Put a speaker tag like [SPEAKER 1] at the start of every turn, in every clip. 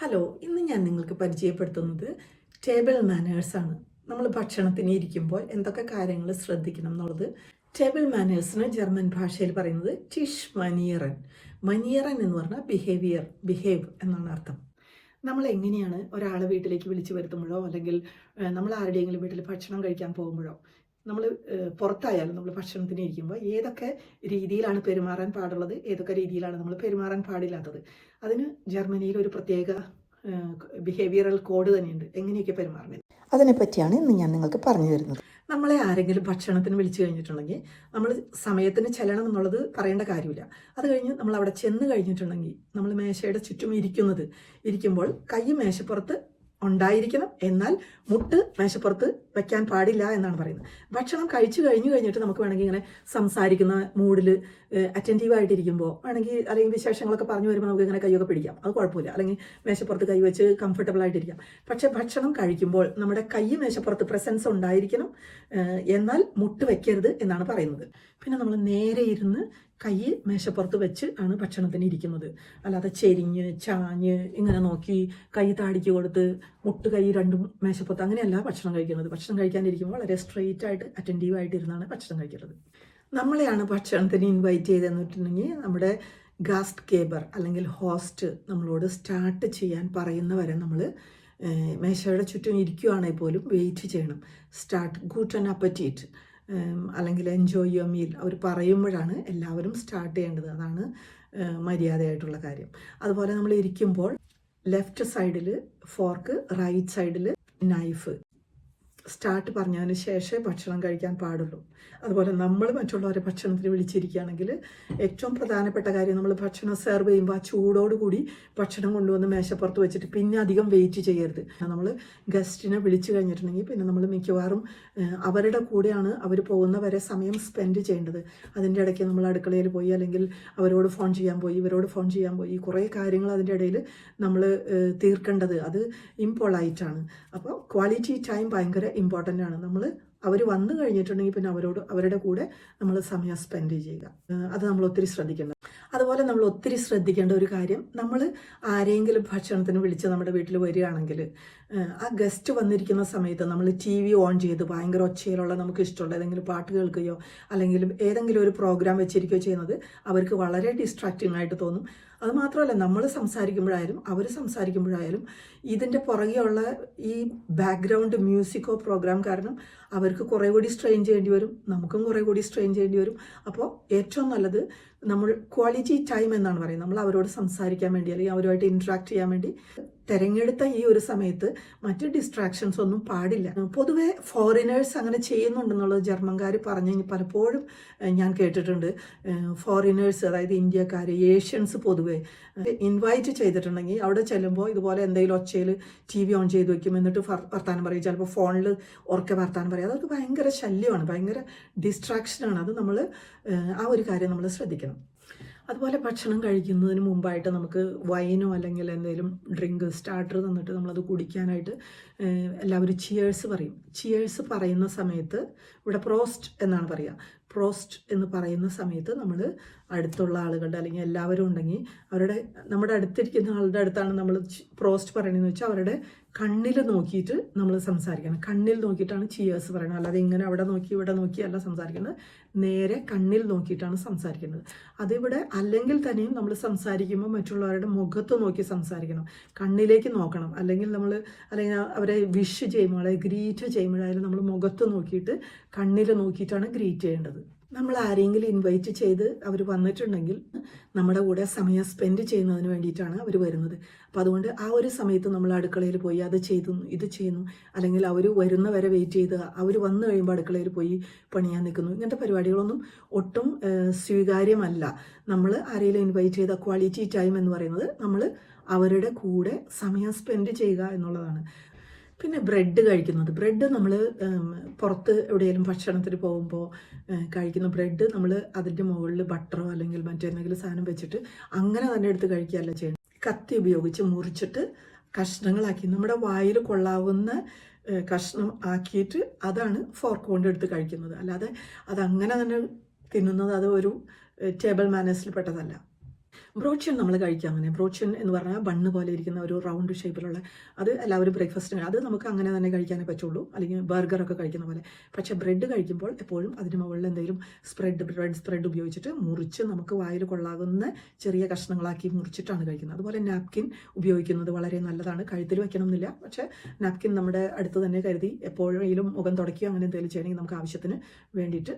[SPEAKER 1] Hello ഇന്ന് ഞാൻ നിങ്ങൾക്ക് പരിചയപ്പെടുത്തുന്നത് ടേബിൾ മാനേഴ്സ് ആണ്. നമ്മൾ ഭക്ഷണത്തിന് ഇരിക്കുമ്പോൾ എന്തൊക്കെ കാര്യങ്ങൾ ശ്രദ്ധിക്കണം എന്നുള്ളത്. ടേബിൾ മാനേഴ്സിന് ജർമ്മൻ ഭാഷയിൽ പറയുന്നത് ടിഷ് മനിയറൻ മനിയറൻ എന്ന് പറഞ്ഞാൽ ബിഹേവിയർ ബിഹേവ് എന്നാണ് അർത്ഥം. നമ്മൾ എങ്ങനെയാണ് ഒരാളെ വീട്ടിലേക്ക് വിളിച്ചു വരുത്തുമ്പോഴോ അല്ലെങ്കിൽ നമ്മൾ ആരുടെയെങ്കിലും വീട്ടിൽ ഭക്ഷണം കഴിക്കാൻ പോകുമ്പോഴോ നമ്മൾ പുറത്തായാലും നമ്മൾ ഭക്ഷണത്തിന് ഇരിക്കുമ്പോൾ ഏതൊക്കെ രീതിയിലാണ് പെരുമാറാൻ പാടുള്ളത് ഏതൊക്കെ രീതിയിലാണ് നമ്മൾ പെരുമാറാൻ പാടില്ലാത്തത്. അതിന് ജർമ്മനിയിൽ ഒരു പ്രത്യേക ബിഹേവിയറൽ കോഡ് തന്നെയുണ്ട്. എങ്ങനെയൊക്കെ പെരുമാറുന്നത് അതിനെപ്പറ്റിയാണ് ഇന്ന് ഞാൻ നിങ്ങൾക്ക് പറഞ്ഞു തരുന്നത്. നമ്മളെ ആരെങ്കിലും ഭക്ഷണത്തിന് വിളിച്ചു കഴിഞ്ഞിട്ടുണ്ടെങ്കിൽ നമ്മൾ സമയത്തിന് ചെല്ലണം എന്നുള്ളത് പറയേണ്ട കാര്യമില്ല. അത് കഴിഞ്ഞ് നമ്മൾ അവിടെ ചെന്ന് കഴിഞ്ഞിട്ടുണ്ടെങ്കിൽ നമ്മൾ മേശയുടെ ചുറ്റും ഇരിക്കുന്നത് ഇരിക്കുമ്പോൾ കൈ മേശപ്പുറത്ത് ഉണ്ടായിരിക്കണം. എന്നാൽ മുട്ട് മേശപ്പുറത്ത് വെക്കാൻ പാടില്ല എന്നാണ് പറയുന്നത്. ഭക്ഷണം കഴിച്ചു കഴിഞ്ഞു കഴിഞ്ഞിട്ട് നമുക്ക് വേണമെങ്കിൽ ഇങ്ങനെ സംസാരിക്കുന്ന മൂഡിൽ അറ്റന്റീവ് ആയിട്ടിരിക്കുമ്പോൾ വേണമെങ്കിൽ അല്ലെങ്കിൽ വിശേഷങ്ങളൊക്കെ പറഞ്ഞു വരുമ്പോൾ നമുക്ക് ഇങ്ങനെ കൈയൊക്കെ പിടിക്കാം. അത് കുഴപ്പമില്ല. അല്ലെങ്കിൽ മേശപ്പുറത്ത് കൈ വെച്ച് കംഫർട്ടബിൾ ആയിട്ടിരിക്കാം. പക്ഷെ ഭക്ഷണം കഴിക്കുമ്പോൾ നമ്മുടെ കൈ മേശപ്പുറത്ത് പ്രസൻസ് ഉണ്ടായിരിക്കണം. എന്നാൽ മുട്ട് വെക്കരുത് എന്നാണ് പറയുന്നത്. പിന്നെ നമ്മൾ നേരെ ഇരുന്ന് കൈ മേശപ്പുറത്ത് വെച്ച് ആണ് ഭക്ഷണത്തിന് ഇരിക്കുന്നത്. അല്ലാതെ ചെരിഞ്ഞ് ചാഞ്ഞ് ഇങ്ങനെ നോക്കി കൈ താടിക്ക് കൊടുത്ത് മുട്ട് കൈ രണ്ടും മേശപ്പുറത്ത് അങ്ങനെയല്ല ഭക്ഷണം കഴിക്കുന്നത്. ഭക്ഷണം കഴിക്കാനിരിക്കുമ്പോൾ വളരെ സ്ട്രെയിറ്റ് ആയിട്ട് അറ്റന്റീവ് ആയിട്ടിരുന്നാണ് ഭക്ഷണം കഴിക്കുന്നത്. നമ്മളെയാണ് ഭക്ഷണത്തിന് ഇൻവൈറ്റ് ചെയ്തതെന്ന് വെച്ചിട്ടുണ്ടെങ്കിൽ നമ്മുടെ ഗാസ്റ്റ് കേബർ അല്ലെങ്കിൽ ഹോസ്റ്റ് നമ്മളോട് സ്റ്റാർട്ട് ചെയ്യാൻ പറയുന്നവരെ നമ്മൾ മേശയുടെ ചുറ്റും ഇരിക്കുകയാണെങ്കിൽ പോലും വെയിറ്റ് ചെയ്യണം. സ്റ്റാർട്ട് ഗുഡ് ആൻഡ് അപ്പറ്റീറ്റ് അല്ലെങ്കിൽ എൻജോയ് യുവർ മീൽ അവർ പറയുമ്പോഴാണ് എല്ലാവരും സ്റ്റാർട്ട് ചെയ്യേണ്ടത്. അതാണ് മര്യാദയായിട്ടുള്ള കാര്യം. അതുപോലെ നമ്മൾ ഇരിക്കുമ്പോൾ ലെഫ്റ്റ് സൈഡിൽ ഫോർക്ക് റൈറ്റ് സൈഡിൽ നൈഫ് സ്റ്റാർട്ട് പറഞ്ഞതിന് ശേഷമേ ഭക്ഷണം കഴിക്കാൻ പാടുള്ളൂ. അതുപോലെ നമ്മൾ മറ്റുള്ളവരെ ഭക്ഷണത്തിന് വിളിച്ചിരിക്കുകയാണെങ്കിൽ ഏറ്റവും പ്രധാനപ്പെട്ട കാര്യം നമ്മൾ ഭക്ഷണം സെർവ് ചെയ്യുമ്പോൾ ആ ചൂടോടുകൂടി ഭക്ഷണം കൊണ്ടുവന്ന് മേശപ്പുറത്ത് വെച്ചിട്ട് പിന്നെ അധികം വെയിറ്റ് ചെയ്യരുത്. നമ്മൾ ഗസ്റ്റിനെ വിളിച്ചു കഴിഞ്ഞിട്ടുണ്ടെങ്കിൽ പിന്നെ നമ്മൾ മിക്കവാറും അവരുടെ കൂടെയാണ് അവർ പോകുന്നവരെ സമയം സ്പെൻഡ് ചെയ്യേണ്ടത്. അതിന്റെ ഇടയ്ക്ക് നമ്മൾ അടുക്കളയിൽ പോയി അല്ലെങ്കിൽ അവരോട് ഫോൺ ചെയ്യാൻ പോയി ഇവരോട് ഫോൺ ചെയ്യാൻ പോയി കുറേ കാര്യങ്ങൾ അതിന്റെ ഇടയിൽ നമ്മൾ തീർക്കേണ്ടത് അത് ഇമ്പോളൈറ്റാണ് അപ്പോൾ ക്വാളിറ്റി ടൈം ഭയങ്കര ഇമ്പോർട്ടന്റ് ആണ്. നമ്മൾ അവർ വന്നു കഴിഞ്ഞിട്ടുണ്ടെങ്കിൽ പിന്നെ അവരോട് അവരുടെ കൂടെ നമ്മൾ സമയം സ്പെൻഡ് ചെയ്യുക. അത് നമ്മൾ ഒത്തിരി ശ്രദ്ധിക്കേണ്ടത് അതുപോലെ നമ്മൾ ഒത്തിരി ശ്രദ്ധിക്കേണ്ട ഒരു കാര്യം നമ്മൾ ആരെങ്കിലും ഭക്ഷണത്തിന് വിളിച്ച് നമ്മുടെ വീട്ടിൽ വരികയാണെങ്കിൽ ആ ഗസ്റ്റ് വന്നിരിക്കുന്ന സമയത്ത് നമ്മൾ ടി വി ഓൺ ചെയ്ത് ഭയങ്കര ഒച്ചയിലുള്ള നമുക്ക് ഇഷ്ടമുള്ള ഏതെങ്കിലും പാട്ട് കേൾക്കുകയോ അല്ലെങ്കിൽ ഏതെങ്കിലും ഒരു പ്രോഗ്രാം വെച്ചിരിക്കുകയോ ചെയ്യുന്നത് അവർക്ക് വളരെ ഡിസ്ട്രാക്റ്റിംഗ് ആയിട്ട് തോന്നും. അതുമാത്രമല്ല നമ്മൾ സംസാരിക്കുമ്പോഴായാലും അവർ സംസാരിക്കുമ്പോഴായാലും ഇതിന്റെ പുറകെയുള്ള ഈ ബാക്ക്ഗ്രൗണ്ട് മ്യൂസിക്കോ പ്രോഗ്രാം കാരണം അവർക്ക് കുറേ കൂടി സ്ട്രെയിൻ ചെയ്യേണ്ടി വരും നമുക്കും കുറേ കൂടി സ്ട്രെയിൻ ചെയ്യേണ്ടി വരും. അപ്പോൾ ഏറ്റവും നല്ലത് നമ്മൾ ക്വാളിറ്റി ടൈം എന്നാണ് പറയുന്നത്. നമ്മൾ അവരോട് സംസാരിക്കാൻ വേണ്ടി അല്ലെങ്കിൽ അവരുമായിട്ട് ഇൻട്രാക്ട് ചെയ്യാൻ വേണ്ടി തിരഞ്ഞെടുത്ത ഈ ഒരു സമയത്ത് മറ്റ് ഡിസ്ട്രാക്ഷൻസ് ഒന്നും പാടില്ല. പൊതുവെ ഫോറിനേഴ്സ് അങ്ങനെ ചെയ്യുന്നുണ്ടെന്നുള്ളത് ജർമ്മൻകാർ പറഞ്ഞു പലപ്പോഴും ഞാൻ കേട്ടിട്ടുണ്ട്. ഫോറിനേഴ്സ് അതായത് ഇന്ത്യക്കാർ ഏഷ്യൻസ് പൊതുവെ ഇൻവൈറ്റ് ചെയ്തിട്ടുണ്ടെങ്കിൽ അവിടെ ചെല്ലുമ്പോൾ ഇതുപോലെ എന്തെങ്കിലും ഒച്ചയിൽ ടി വി ഓൺ ചെയ്ത് വെക്കും. എന്നിട്ട് വർത്താനം പറയും. ചിലപ്പോൾ ഫോണിൽ ഉറക്കെ വർത്താനം പറയും. അതൊക്കെ ഭയങ്കര ശല്യമാണ്. ഭയങ്കര ഡിസ്ട്രാക്ഷനാണ് അത് നമ്മൾ ആ ഒരു കാര്യം നമ്മൾ ശ്രദ്ധിക്കണം. അതുപോലെ ഭക്ഷണം കഴിക്കുന്നതിന് മുമ്പായിട്ട് നമുക്ക് വൈനോ അല്ലെങ്കിൽ എന്തെങ്കിലും ഡ്രിങ്ക് സ്റ്റാർട്ടർ തന്നിട്ട് നമ്മളത് കുടിക്കാനായിട്ട് എല്ലാവരും ചിയേഴ്സ് പറയും. ചിയേഴ്സ് പറയുന്ന സമയത്ത് ഇവിടെ പ്രോസ്റ്റ് എന്നാണ് പറയുക. പ്രോസ്റ്റ് എന്ന് പറയുന്ന സമയത്ത് നമ്മൾ അടുത്തുള്ള ആളുകളുടെ അല്ലെങ്കിൽ എല്ലാവരും ഉണ്ടെങ്കിൽ അവരുടെ നമ്മുടെ അടുത്തിരിക്കുന്ന ആളുടെ അടുത്താണ് നമ്മൾ പ്രോസ്റ്റ് പറയണതെന്ന് വെച്ചാൽ അവരുടെ കണ്ണിൽ നോക്കിയിട്ട് നമ്മൾ സംസാരിക്കണം. കണ്ണിൽ നോക്കിയിട്ടാണ് ചിയേഴ്സ് പറയുന്നത് അല്ലാതെ ഇങ്ങനെ അവിടെ നോക്കി ഇവിടെ നോക്കി അല്ല സംസാരിക്കുന്നത്. നേരെ കണ്ണിൽ നോക്കിയിട്ടാണ് സംസാരിക്കുന്നത്. അതിവിടെ അല്ലെങ്കിൽ തന്നെയും നമ്മൾ സംസാരിക്കുമ്പോൾ മറ്റുള്ളവരുടെ മുഖത്ത് നോക്കി സംസാരിക്കണം. കണ്ണിലേക്ക് നോക്കണം. അല്ലെങ്കിൽ നമ്മൾ അല്ലെങ്കിൽ അവരെ വിഷ് ചെയ്യുമ്പോൾ ഗ്രീറ്റ് ചെയ്യുമ്പോഴായാലും നമ്മൾ മുഖത്ത് നോക്കിയിട്ട് കണ്ണിൽ നോക്കിയിട്ടാണ് ഗ്രീറ്റ് ചെയ്യേണ്ടത്. നമ്മൾ ആരെങ്കിലും ഇൻവൈറ്റ് ചെയ്ത് അവർ വന്നിട്ടുണ്ടെങ്കിൽ നമ്മുടെ കൂടെ സമയം സ്പെൻഡ് ചെയ്യുന്നതിന് വേണ്ടിയിട്ടാണ് അവർ വരുന്നത്. അപ്പോൾ അതുകൊണ്ട് ആ ഒരു സമയത്ത് നമ്മൾ അടുക്കളയിൽ പോയി അത് ചെയ്തു ഇത് ചെയ്യുന്നു. അല്ലെങ്കിൽ അവർ വരുന്നവരെ വെയിറ്റ് ചെയ്ത് അവർ വന്നു കഴിയുമ്പോൾ അടുക്കളയിൽ പോയി പണിയാൻ നിൽക്കുന്നു. ഇങ്ങനത്തെ പരിപാടികളൊന്നും ഒട്ടും സ്വീകാര്യമല്ല. നമ്മൾ ആരെങ്കിലും ഇൻവൈറ്റ് ചെയ്ത ക്വാളിറ്റി ടൈം എന്ന് പറയുന്നത് നമ്മൾ അവരുടെ കൂടെ സമയം സ്പെൻഡ് ചെയ്യുക എന്നുള്ളതാണ്. പിന്നെ ബ്രെഡ് കഴിക്കുന്നത്. ബ്രെഡ് നമ്മൾ പുറത്ത് എവിടെയെങ്കിലും ഭക്ഷണത്തിന് പോകുമ്പോൾ കഴിക്കുന്ന ബ്രെഡ് നമ്മൾ അതിന്റെ മുകളിൽ ബട്ടറോ അല്ലെങ്കിൽ മറ്റെന്തെങ്കിലും സാധനം വെച്ചിട്ട് അങ്ങനെ തന്നെ എടുത്ത് കഴിക്കുകയല്ല ചെയ്യണം കത്തി ഉപയോഗിച്ച് മുറിച്ചിട്ട് കഷ്ണങ്ങളാക്കി നമ്മുടെ വായിൽ കൊള്ളാവുന്ന കഷ്ണം ആക്കിയിട്ട് അതാണ് ഫോർക്ക് കൊണ്ട് എടുത്ത് കഴിക്കുന്നത്. അല്ലാതെ അതങ്ങനെ തന്നെ തിന്നുന്നത് അത് ഒരു ടേബിൾ മാനേഴ്സിൽ പെട്ടതല്ല. ബ്രോഷ്യൻ നമ്മൾ കഴിക്കാം അങ്ങനെ. ബ്രോച്ചൺ എന്ന് പറഞ്ഞാൽ ബണ്ണ് പോലെ ഇരിക്കുന്ന ഒരു റൗണ്ട് ഷേപ്പിലുള്ള അത് എല്ലാവരും ബ്രേക്ക്ഫാസ്റ്റിന് അത് നമുക്ക് അങ്ങനെ തന്നെ കഴിക്കാനേ പറ്റുള്ളൂ. അല്ലെങ്കിൽ ബർഗറൊക്കെ കഴിക്കുന്ന പോലെ. പക്ഷേ ബ്രെഡ് കഴിക്കുമ്പോൾ എപ്പോഴും അതിന് മുകളിൽ എന്തെങ്കിലും സ്പ്രെഡ് ബ്രെഡ് സ്പ്രെഡ് ഉപയോഗിച്ചിട്ട് മുറിച്ച് നമുക്ക് വായിൽ കൊള്ളാകുന്ന ചെറിയ കഷ്ണങ്ങളാക്കി മുറിച്ചിട്ടാണ് കഴിക്കുന്നത്. അതുപോലെ നാപ്കിൻ ഉപയോഗിക്കുന്നത് വളരെ നല്ലതാണ്. കഴുത്തിൽ വയ്ക്കണമെന്നില്ല പക്ഷേ നാപ്കിൻ നമ്മുടെ അടുത്ത് തന്നെ കരുതി എപ്പോഴെങ്കിലും മുഖം തുടയ്ക്കുകയോ അങ്ങനെ എന്തെങ്കിലും ചെയ്യണമെങ്കിൽ നമുക്ക് ആവശ്യത്തിന് വേണ്ടിയിട്ട്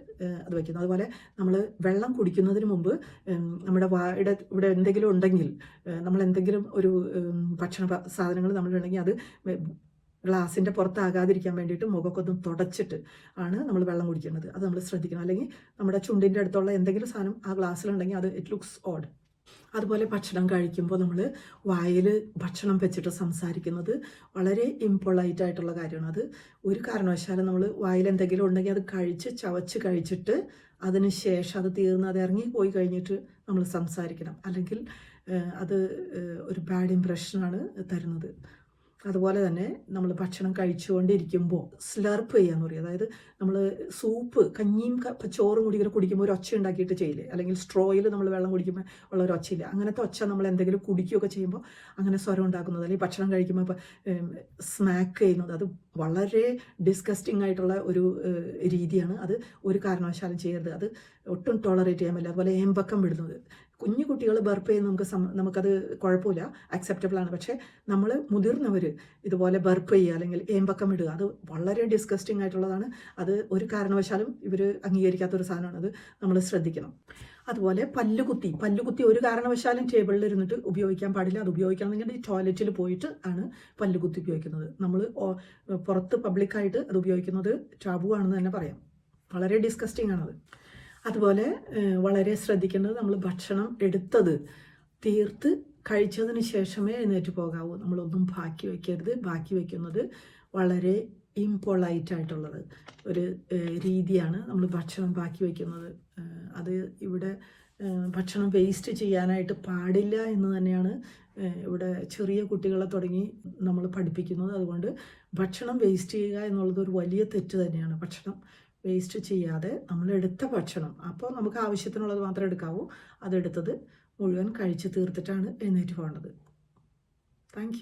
[SPEAKER 1] അത് വയ്ക്കുന്നു അതുപോലെ നമ്മൾ വെള്ളം കുടിക്കുന്നതിന് മുമ്പ് നമ്മുടെ വായുടെ ഇവിടെ എന്തെങ്കിലും ഉണ്ടെങ്കിൽ നമ്മൾ എന്തെങ്കിലും ഒരു ഭക്ഷണ സാധനങ്ങൾ നമ്മളുണ്ടെങ്കിൽ അത് ഗ്ലാസിന്റെ പുറത്താകാതിരിക്കാൻ വേണ്ടിയിട്ട് മുഖമൊക്കെ ഒന്ന് തുടച്ചിട്ട് ആണ് നമ്മൾ വെള്ളം കുടിക്കുന്നത് അത് നമ്മൾ ശ്രദ്ധിക്കണം. അല്ലെങ്കിൽ നമ്മുടെ ചുണ്ടിന്റെ അടുത്തുള്ള എന്തെങ്കിലും സാധനം ആ ഗ്ലാസ്സിലുണ്ടെങ്കിൽ അത് ഇറ്റ് ലുക്സ് ഓഡ് അതുപോലെ ഭക്ഷണം കഴിക്കുമ്പോൾ നമ്മൾ വായിൽ ഭക്ഷണം വെച്ചിട്ട് സംസാരിക്കുന്നത് വളരെ ഇമ്പോളൈറ്റ് ആയിട്ടുള്ള കാര്യമാണ്. അത് ഒരു കാരണവശാലും നമ്മൾ വായിൽ എന്തെങ്കിലും ഉണ്ടെങ്കിൽ അത് കഴിച്ച് ചവച്ച് കഴിച്ചിട്ട് അതിന് ശേഷം അത് തീർന്ന് അത് ഇറങ്ങി പോയി കഴിഞ്ഞിട്ട് നമ്മൾ സംസാരിക്കണം. അല്ലെങ്കിൽ അത് ഒരു ബാഡ് ഇംപ്രഷനാണ് തരുന്നത്. അതുപോലെ തന്നെ നമ്മൾ ഭക്ഷണം കഴിച്ചുകൊണ്ടിരിക്കുമ്പോൾ സ്ലർപ്പ് ചെയ്യാന്ന് പറയും അതായത് നമ്മൾ സൂപ്പ് കഞ്ഞിയും ചോറും കൂടി ഇങ്ങനെ കുടിക്കുമ്പോൾ ഒരു ഒച്ച ഉണ്ടാക്കിയിട്ട് ചെയ്യില്ലേ? അല്ലെങ്കിൽ സ്ട്രോയിൽ നമ്മൾ വെള്ളം കുടിക്കുമ്പോൾ ഉള്ള ഒരു ഒച്ചയില്ല? അങ്ങനത്തെ ഒച്ച നമ്മൾ എന്തെങ്കിലും കുടിക്കുകയൊക്കെ ചെയ്യുമ്പോൾ അങ്ങനെ സ്വരം ഉണ്ടാക്കുന്നത്. അല്ലെങ്കിൽ ഭക്ഷണം കഴിക്കുമ്പോൾ സ്മാക്ക് ചെയ്യുന്നത്. അത് വളരെ ഡിസ്കസ്റ്റിംഗ് ആയിട്ടുള്ള ഒരു രീതിയാണ് അത് ഒരു കാരണവശാലും ചെയ്യരുത്. അത് ഒട്ടും ടോളറേറ്റ് ചെയ്യാൻ പറ്റില്ല. അതുപോലെ ഏമ്പക്കം വിടുന്നത്. കുഞ്ഞു കുട്ടികൾ ബർപ്പ് ചെയ്യുന്ന നമുക്ക് നമുക്കത് കുഴപ്പമില്ല. അക്സെപ്റ്റബിൾ ആണ്. പക്ഷേ നമ്മൾ മുതിർന്നവർ ഇതുപോലെ ബർപ്പ് ചെയ്യുക അല്ലെങ്കിൽ ഏമ്പക്കം ഇടുക അത് വളരെ ഡിസ്കസ്റ്റിംഗ് ആയിട്ടുള്ളതാണ്. അത് ഒരു കാരണവശാലും ഇവർ അംഗീകരിക്കാത്തൊരു സാധനമാണ്. അത് നമ്മൾ ശ്രദ്ധിക്കണം. അതുപോലെ പല്ലുകുത്തി. പല്ലുകുത്തി ഒരു കാരണവശാലും ടേബിളിൽ ഇരുന്നിട്ട് ഉപയോഗിക്കാൻ പാടില്ല. അത് ഉപയോഗിക്കണമെങ്കിൽ ടോയ്ലറ്റിൽ പോയിട്ട് ആണ് പല്ലുകുത്തി ഉപയോഗിക്കുന്നത്. നമ്മൾ പുറത്ത് പബ്ലിക്കായിട്ട് അത് ഉപയോഗിക്കുന്നത് ടാബു ആണെന്ന് തന്നെ പറയാം. വളരെ ഡിസ്കസ്റ്റിംഗ് ആണത് അതുപോലെ വളരെ ശ്രദ്ധിക്കേണ്ടത് നമ്മൾ ഭക്ഷണം എടുത്തത് തീർത്ത് കഴിച്ചതിന് ശേഷമേ എഴുന്നേറ്റ് പോകാവൂ. നമ്മളൊന്നും ബാക്കി വയ്ക്കരുത് ബാക്കി വയ്ക്കുന്നത് വളരെ ആയിട്ടുള്ളത് ഒരു രീതിയാണ് നമ്മൾ ഭക്ഷണം ബാക്കി വയ്ക്കുന്നത് അത് ഇവിടെ ഭക്ഷണം വേസ്റ്റ് ചെയ്യാനായിട്ട് പാടില്ല എന്ന് തന്നെയാണ് ഇവിടെ ചെറിയ കുട്ടികളെ തുടങ്ങി നമ്മൾ പഠിപ്പിക്കുന്നത്. അതുകൊണ്ട് ഭക്ഷണം വേസ്റ്റ് ചെയ്യുക എന്നുള്ളത് ഒരു വലിയ തെറ്റ് തന്നെയാണ്. ഭക്ഷണം വേസ്റ്റ് ചെയ്യാതെ നമ്മൾ എടുത്ത ഭക്ഷണം അപ്പോൾ നമുക്ക് ആവശ്യത്തിനുള്ളത് മാത്രമേ എടുക്കാവൂ. അതെടുത്തത് മുഴുവൻ കഴിച്ച് തീർത്തിട്ടാണ് എഴുന്നേറ്റ് പോകേണ്ടത്. താങ്ക്